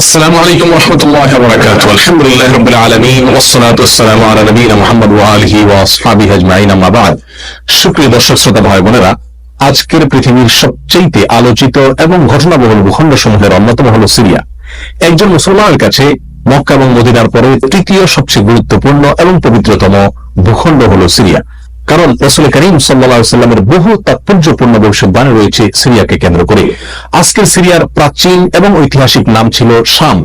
السلام عليكم ورحمة الله وبركاته الحمد لله رب العالمين والصلاة والسلام على نبينا محمد وآله وأصحابه أجمعين أما بعد সুপ্রিয় দর্শক শ্রোতা ভাই বোনেরা আজকের পৃথিবীর সবচেয়ে আলোচিত এবং ঘটনাবহুল ভূখণ্ড সমূহের অন্যতম হলো সিরিয়া একজন মুসলমানের কাছে মক্কা এবং মদিনার পরে তৃতীয় সবচেয়ে গুরুত্বপূর্ণ এবং পবিত্রতম ভূখণ্ড হলো সিরিয়া কারণ রসুল করিম সাল্লা সাল্লামের বহু তাৎপর্যপূর্ণ ভবিষ্যৎবাণী রয়েছে সিরিয়াকে কেন্দ্র করে। আজকের সিরিয়ার প্রাচীন এবং ঐতিহাসিক নাম ছিল শাম।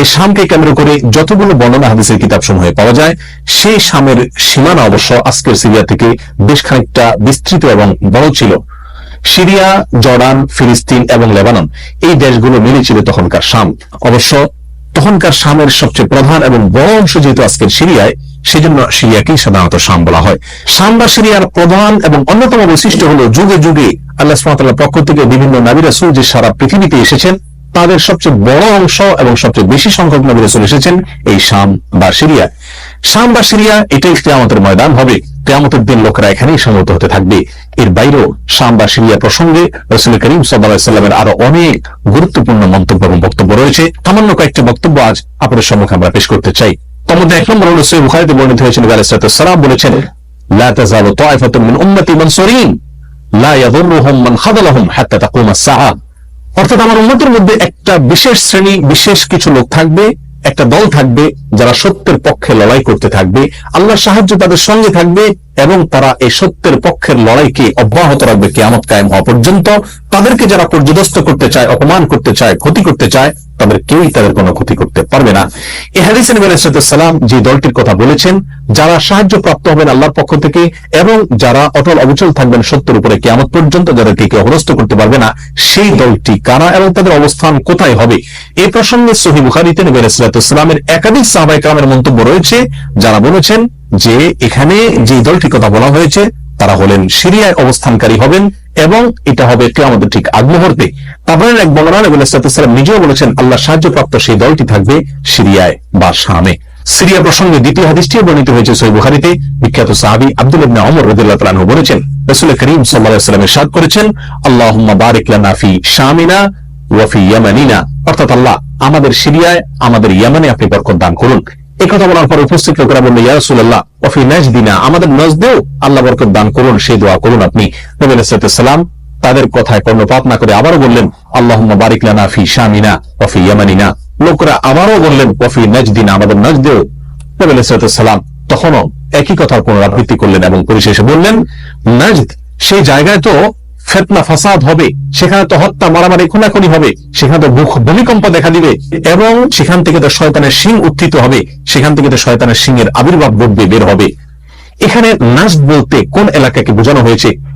এই শামকে কেন্দ্র করে যতগুলো বর্ণনা হাদিসের কিতাব সমূহে পাওয়া যায়, সেই শামের সীমানা অবশ্য আজকের সিরিয়া থেকে বেশ খানিকটা বিস্তৃত এবং বড় ছিল। সিরিয়া, জর্ডান, ফিলিস্তিন এবং লেবানন এই দেশগুলো মিলে ছিল তখনকার শাম। অবশ্য তখনকার শামের সবচেয়ে প্রধান এবং বড় অংশ যেহেতু আজকের সিরিয়ায় সেজন্য সিরিয়াকেই সাধারণত শাম বলা হয়। শাম বা সিরিয়ার প্রধান এবং অন্যতম বৈশিষ্ট্য হলো যুগে যুগে আল্লাহ সুমাতাল্লাহ পক্ষ থেকে বিভিন্ন নাবি রাসুল যে সারা পৃথিবীতে এসেছেন, তাদের সবচেয়ে বড় অংশ এবং সবচেয়ে বেশি সংখ্যক নবী রাসুল এসেছেন এই শাম বা সিরিয়া। শাম বা সিরিয়া এটাই কেয়ামতের ময়দান হবে। কেয়ামতের দিন লোকেরা এখানেই সমত হতে থাকবে। এর বাইরেও শাম বা সিরিয়া প্রসঙ্গে রসুল করিম সাল্লামের আরও অনেক গুরুত্বপূর্ণ মন্তব্য এবং বক্তব্য রয়েছে। সামান্য কয়েকটি বক্তব্য আজ আপনাদের সম্মুখে আমরা পেশ করতে চাই। যারা সত্যের পক্ষে লড়াই করতে থাকবে, আল্লাহর সাহায্য তাদের সঙ্গে থাকবে, এবং তারা এই সত্যের পক্ষের লড়াইকে অব্যাহত রাখবে, কেয়ামত কায়েম হওয়া পর্যন্ত। তাদেরকে যারা পর্যদস্ত করতে চায়, অপমান করতে চায়, ক্ষতি করতে চায় তাদের কেউই তাদের কোনো ক্ষতি করতে পারবে না। এই হাদিসের সালাম যে দলটির কথা বলেছেন, যারা সাহায্য প্রাপ্ত হবেন আল্লাহর পক্ষ থেকে এবং যারা অটল অবিচল থাকবেন সত্যের উপরে কেয়ামত পর্যন্ত যাদেরকে কেউ অগ্রস্ত করতে পারবে না, সেই দলটি কারা এবং তাদের অবস্থান কোথায় হবে? এ প্রসঙ্গে সহি বুখারিতে নবী সালামের একাধিক সাহাবাই কামের মন্তব্য রয়েছে, যারা বলেছেন যে এখানে যে দলটির কথা বলা হয়েছে তারা হলেন সিরিয়ায় অবস্থানকারী হবেন এবং এটা হবে আমাদের ঠিক আগ মুহূর্তে তারপরে এক বর্ণনা নবী সালাম নিজেও বলেছেন, আল্লাহ সাহায্যপ্রাপ্ত সেই দলটি থাকবে সিরিয়ায় বা শামে। সিরিয়া প্রসঙ্গে দ্বিতীয় হাদিসটিও বর্ণিত হয়েছে সৈ বুখারিতে। বিখ্যাত সাহাবি আব্দুল ইবনে ওমর রাদিয়াল্লাহু তাআলা বলেছেন, রাসূল করিম সাল্লাল্লাহু আলাইহি ওয়াসাল্লাম ইরশাদ করেছেন, আল্লাহুম্মা বারিক লানা ফি শামিনা ওয়া ফি ইয়ামানিনা। অর্থাৎ আল্লাহ আমাদের সিরিয়ায়, আমাদের ইয়ামানে আপনি বরকত দান করুন। কথা বলার পর উপস্থিত লোকেরা বলল, ইয়া রাসূলুল্লাহ, ওয়া ফি নাজদিনা। আমাদের নজদেও আল্লাহ বরকত দান করুন, সেই দোয়া করুন আপনি। নবী সাল্লাল্লাহু তাদের কথায় কর্ণপাত না করে আবারও বললেন, আল্লাহুম্মা বারিক লানা ফি শামিনা ওয়া ফি ইয়ামানিনা। লোকরা আবারও বললেন, ওয়া ফি নাজদিনা। আমাদের নজদেও নবী সাল্লাল্লাহু তখনও একই কথার পুনরাবৃত্তি করলেন এবং পরিশেষে বললেন, নাজদ, সেই জায়গায় তো ফেতনা, ফাসাদ হবে। সেখানে তো হত্যা, মারামারি, খুনাখুনি হবে। সেখানে তো ভূমিকম্প দেখা দিবে। এবং সেখান থেকে তো শয়তানের সিং উত্থিত হবে। সেখান থেকে তো শয়তানের সিংয়ের আবির্ভাব ঘটবে, বের হবে। এখানে নাস বলতে কোন এলাকাকে বোঝানো হয়েছে?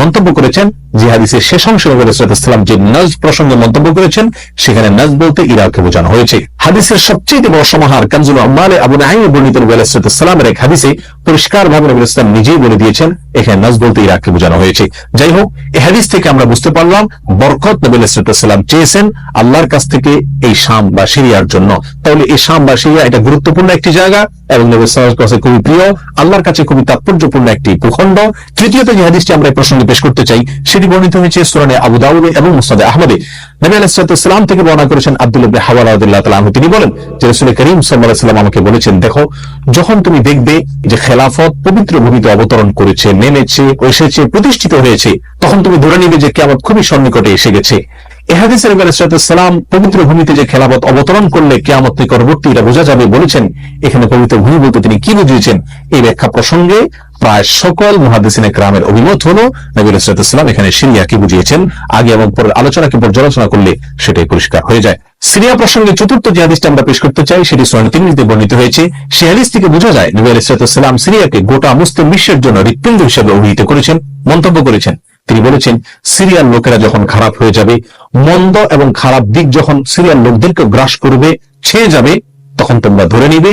মন্তব্য করেছেন যে হাদিসের শেষ অংশে নবীলাম যে নজ প্রসঙ্গে মন্তব্য করেছেন, সেখানে নজ বলতে ইরাককে বোঝানো হয়েছে। হাদিসের সবচেয়ে বড় সমাহার কানজুল আম্মালে আবু নাহিম বর্ণিত নবীলামের এক হাদিসে পরিষ্কার ভাবে নবী ইসলাম নিজেই বলে দিয়েছেন, এখানে নজ বলতে ইরাককে বোঝানো হয়েছে। যাই হোক এই হাদিস থেকে আমরা বুঝতে পারলাম, বরকত নবী সাল্লাম চেয়েছেন আল্লাহর কাছ থেকে এই শাম বা সিরিয়ার জন্য। তাহলে এই শাম বা সিরিয়া এটা গুরুত্বপূর্ণ একটি জায়গা এবং নবী সাল্লামের কাছে খুবই প্রিয়, আল্লাহর কাছে খুবই তাৎপর্যপূর্ণ একটি ভূখণ্ড। তৃতীয়ত যে হাদিসটি আমরা এই প্রসঙ্গে পেশ করতে চাই, সেটি বর্ণিত হয়েছে সুরানে আবু দাউদে এবং মুসাদে আহমদে। নবী আলাইসালাম থেকে বর্ণনা করেছেন আব্দুল ইবনে হাওয়া তিনি বলেন যে রাসূল করিম সাল্লাল্লাহু আমাকে বলেছেন, দেখো, যখন তুমি দেখবে যে খেলাফত পবিত্র ভূমিতে অবতরণ করেছে, নেমেছে, এসেছে, প্রতিষ্ঠিত হয়েছে, তখন তুমি ধরে নিবে যে কিয়ামত খুবই সন্নিকটে এসে গেছে। এখানে পবিত্র ভূমি বলতে তিনি কি বুঝিয়েছেন? এই ব্যাখ্যা প্রসঙ্গে প্রায় সকল মহাদিসিনে গ্রামের অভিমত হলো নবীল সালাম এখানে সিরিয়া কি বুঝিয়েছেন। আগে এবং পরের আলোচনাকে পর্যালোচনা করলে সেটাই পরিষ্কার হয়ে যায়। সিরিয়া প্রসঙ্গে চতুর্থ যে হাদিসটা আমরা পেশ করতে চাই, সেটি সোয়ান তিরমিজিতে বর্ণিত হয়েছে। সেই হাদিস থেকে বোঝা যায় নবী আলাইসালাম সিরিয়াকে গোটা মুসলিম বিশ্বের জন্য হৃৎপিণ্ড হিসেবে অভিহিত করেছেন, মন্তব্য করেছেন। তিনি বলেছেন, সিরিয়ার লোকেরা যখন খারাপ হয়ে যাবে, মন্দ এবং খারাপ দিক যখন সিরিয়ার লোকদেরকে গ্রাস করবে, ছেয়ে যাবে, তখন তোমরা ধরে নিবে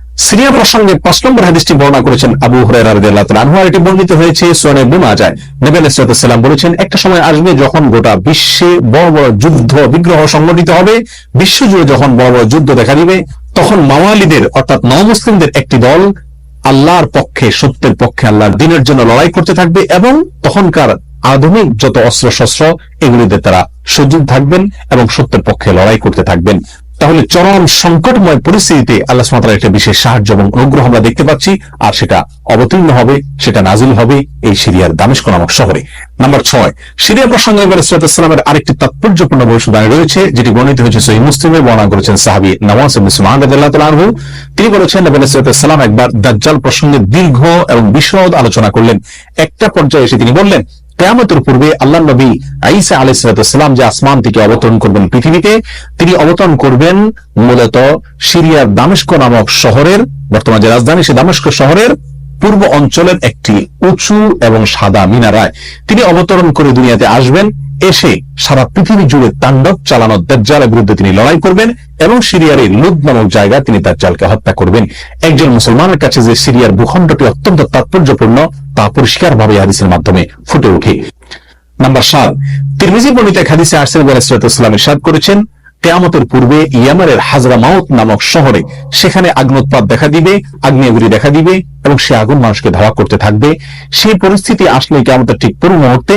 সিরিয়া প্রসঙ্গে পাঁচ নম্বর হাদিসটি বর্ণনা করেছেন আবু হুরাইরাহ এটি বর্ণিত হয়েছে সোনে বুমা যায় নবেল সালাম বলেছেন, একটা সময় আসবে যখন গোটা বিশ্বে বড় বড় যুদ্ধ, বিগ্রহ সংগঠিত হবে। বিশ্বজুড়ে যখন বড় বড় যুদ্ধ দেখা দিবে, তখন মাওয়ালিদের, অর্থাৎ নমুসলিমদের একটি দল আল্লাহর পক্ষে, সত্যের পক্ষে, আল্লাহর দিনের জন্য লড়াই করতে থাকবে এবং তখনকার আধুনিক যত অস্ত্র শস্ত্র এগুলিতে তারা সজীব থাকবেন এবং সত্যের পক্ষে লড়াই করতে থাকবেন। তাহলে চরম সংকটময় পরিস্থিতিতে আল্লাহ সুমাতার একটা বিশেষ সাহায্য এবং অনুগ্রহ আমরা দেখতে পাচ্ছি, আর সেটা অবতীর্ণ হবে, সেটা নাজিল হবে এই সিরিয়ার দামেস্ক নামক শহরে। নাম্বার ছয়, সিরিয়া প্রসঙ্গে এবার ইসলামের আরেকটি তাৎপর্যপূর্ণ ভবিষ্যৎবাণী রয়েছে, যেটি বর্ণিত হয়েছে সহি মুসলিমের বর্ণনা করেছেন সাহাবি নওয়াজ আনহু। তিনি বলেছেন নবী সালাম একবার দাজ্জাল প্রসঙ্গে দীর্ঘ এবং বিশদ আলোচনা করলেন। একটা পর্যায়ে এসে তিনি বললেন কেয়ামতের পূর্বে আল্লাহ নবী আইসা আলাইসালাম যে আসমান থেকে অবতরণ করবেন পৃথিবীতে, তিনি অবতরণ করবেন মূলত সিরিয়ার দামেস্ক নামক শহরের, বর্তমান যে রাজধানী সে দামেস্ক শহরের পূর্ব অঞ্চলের একটি উঁচু এবং সাদা মিনারায়। তিনি অবতরণ করে দুনিয়াতে আসবেন। এসে সারা পৃথিবী জুড়ে তাণ্ডব চালানো দাজ্জালের বিরুদ্ধে তিনি লড়াই করবেন এবং সিরিয়ার এই লুদ নামক জায়গায় তিনি দাজ্জালকে হত্যা করবেন। একজন মুসলমানের কাছে যে সিরিয়ার ভূখণ্ডটি অত্যন্ত তাৎপর্যপূর্ণ, তা পরিষ্কারভাবে হাদিসের মাধ্যমে ফুটে উঠে নাম্বার সাত তিরমিজি বর্ণিত হাদিসে আরসেল ইসলাম ইরশাদ করেছেন কেয়ামতের পূর্বে ইয়ামারের হাজরা মাউত নামক শহরে সেখানে আগ্নোৎপাত দেখা দিবে আগ্নেয়গুড়ি দেখা দিবে এবং সে আগুন মানুষকে ধাওয়া করতে থাকবে। সেই পরিস্থিতি আসলে কেয়ামতের ঠিক পূর্ব মুহূর্তে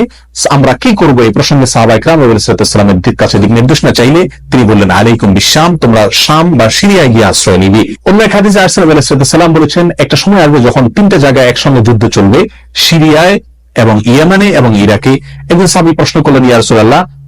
আমরা কি করব এই প্রসঙ্গে সাহাবা ইকরাম ইসলামের কাছে দিক নির্দেশনা চাইলে তিনি বললেন, আলাইকুম বিশ্বাম তোমরা শাম বা সিরিয়ায় গিয়ে আশ্রয় নিবি। অন্য এক হাদিসে আরসালাম বলেছেন, একটা সময় আসবে যখন তিনটা জায়গায় একসঙ্গে যুদ্ধ চলবে, সিরিয়ায় এবং ইয়ামানে এবং ইরাকে। একজন সাবি প্রশ্ন করলেন ইয়ারসুল্লাহ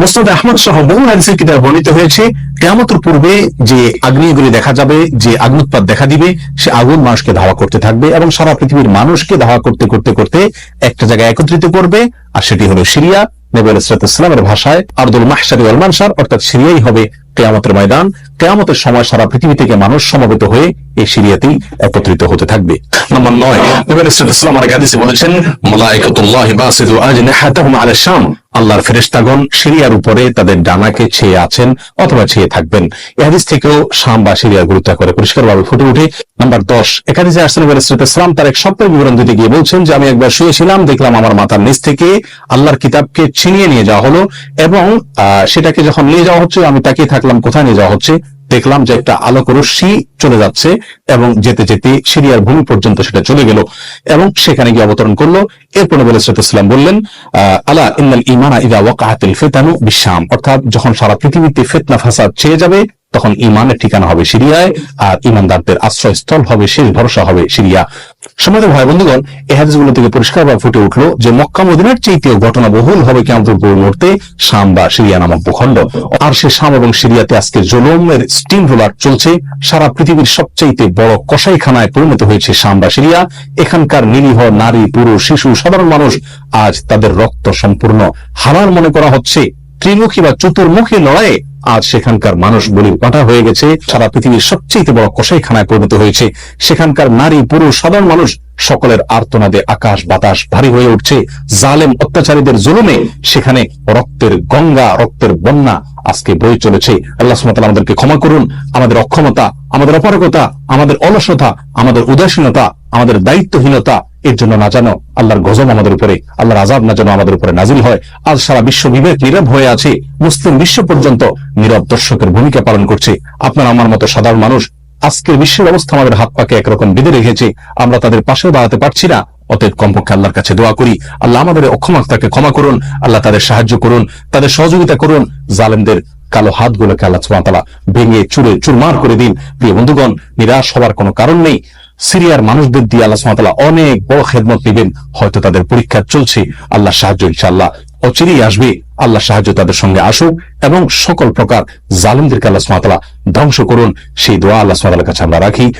মোস্তাদ আহমদ সহ বহু হাদিসের কিতাব বর্ণিত হয়েছে। কেয়ামতের পূর্বে যে আগ্নেয়গুলি দেখা যাবে, যে আগ্নুৎপাত দেখা দিবে, সে আগুন মানুষকে ধাওয়া করতে থাকবে এবং সারা পৃথিবীর মানুষকে ধাওয়া করতে করতে করতে একটা জায়গায় একত্রিত করবে, আর সেটি হলো সিরিয়া। নবী ইসলামের ভাষায় আর্দুল মাহসারি ওয়াল মানসার, অর্থাৎ সিরিয়াই হবে কেয়ামতের ময়দান, কেয়ামতের সময় সারা পৃথিবী থেকে মানুষ সমবেত হয়ে এই সিরিয়াতেই একত্রিত হতে থাকবে। নম্বর নয়, নবী ইসলাম বলেছেন মালাইকাতুল্লাহ বাসিদু আজনিহাতাহুম আলা শাম। আল্লাহর ফেরেশতাগণ সিরিয়ার উপরে তাদের ডানাকে ছেয়ে আছেন অথবা ছেয়ে থাকবেন। এই হাদিস থেকেও শাম বা সিরিয়ার গুরুত্ব করে পরিষ্কারভাবে ফুটে উঠে নাম্বার দশ এখানে যে আসলাম ইসলাম তার এক স্বপ্নের বিবরণ দিতে গিয়ে বলছেন যে, আমি একবার শুয়েছিলাম, দেখলাম আমার মাথার নিচ থেকে আল্লাহর কিতাবকে ছিনিয়ে নিয়ে যাওয়া হলো এবং সেটাকে যখন নিয়ে যাওয়া হচ্ছে আমি তাকিয়ে থাকলাম কোথায় নিয়ে যাওয়া হচ্ছে, দেখলাম যে একটা আলোক রশ্মি চলে যাচ্ছে এবং যেতে যেতে সিরিয়ার ভূমি পর্যন্ত সেটা চলে গেল এবং সেখানে গিয়ে অবতরণ করল। এরপর নবী সালাম বললেন আলা ইন্নাল ইমানা ইদা ওয়াকাতিল ফিতানু বিশাম অর্থাৎ যখন সারা পৃথিবীতে ফেতনা ফাসাদ ছেয়ে যাবে, তখন ইমানের ঠিকানা হবে সিরিয়ায়, আর ইমানদারদের আশ্রয়স্থল হবে, শেষ ভরসা হবে সিরিয়া। সময় ভাই বন্ধুগণ, এই হাদিসগুলো থেকে পরিষ্কারভাবে ফুটে উঠল যে মক্কা মদিনার চাইতেও ঘটনা বহুল হবে কেমন মুহূর্তে শাম বা সিরিয়া নামক ভূখণ্ড। আর সে শাম এবং সিরিয়াতে আজকে জোলমের স্টিম রোলার চলছে। সারা পৃথিবীর সবচাইতে বড় কসাইখানায় পরিণত হয়েছে শাম বা সিরিয়া। এখানকার নিরীহ নারী, পুরুষ, শিশু, সাধারণ মানুষ আজ তাদের রক্ত সম্পূর্ণ। হারার মনে করা হচ্ছে ত্রিমুখী বা চতুর্মুখী লড়াইয়ে আজ সেখানকার মানুষ বলির পাঠা হয়ে গেছে। সারা পৃথিবীর সবচেয়ে বড় কষাইখানায় পরিণত হয়েছে। সেখানকার নারী, পুরুষ, সাধারণ মানুষ সকলের আর্তনাদে আকাশ বাতাস ভারী হয়ে উঠছে। জালেম অত্যাচারীদের জুলুমে সেখানে রক্তের গঙ্গা, রক্তের বন্যা আজকে বয়ে চলেছে। আল্লাহ সুমতাল আমাদেরকে ক্ষমা করুন। আমাদের অক্ষমতা, আমাদের অপারগতা, আমাদের অলসতা, আমাদের উদাসীনতা আমাদের দায়িত্বহীনতা এর জন্য না জানো, আল্লাহর গজম আমাদের উপরে, আল্লাহর আজাব না যেন আমাদের উপরে নাজিল হয়। আজ সারা বিশ্ব বিবেক নীরব হয়ে আছে, মুসলিম বিশ্ব পর্যন্ত নীরব দর্শকের ভূমিকা পালন করছে। আপনার আমার মতো সাধারণ মানুষ, আজকের বিশ্বের অবস্থা আমাদের হাত পাকে একরকম বেঁধে রেখেছে। আমরা তাদের পাশেও দাঁড়াতে পারছি না। অতএব কমপক্ষে আল্লাহর কাছে দোয়া করি। আল্লাহ আমাদের অক্ষমতাকে ক্ষমা করুন। আল্লাহ তাদের সাহায্য করুন, তাদের সহযোগিতা করুন। জালেমদের কালো হাতগুলোকে আল্লাহ সুবাহতালা ভেঙে চুরে চুরমার করে দিন। প্রিয় বন্ধুগণ, নিরাশ হবার কোনো কারণ নেই। সিরিয়ার মানুষদের দিয়ে আল্লাহ সুমাতালা অনেক বড় খেদমত নেবেন। হয়তো তাদের পরীক্ষা চলছে। আল্লাহ সাহায্য ইনশাল্লাহ অচিরেই আসবে। আল্লাহ সাহায্য তাদের সঙ্গে আসুক এবং সকল প্রকার জালিমদেরকে আল্লাহ সুমাতালা ধ্বংস করুন। সেই দোয়া আল্লাহ সুমাতালার কাছে আমরা রাখি।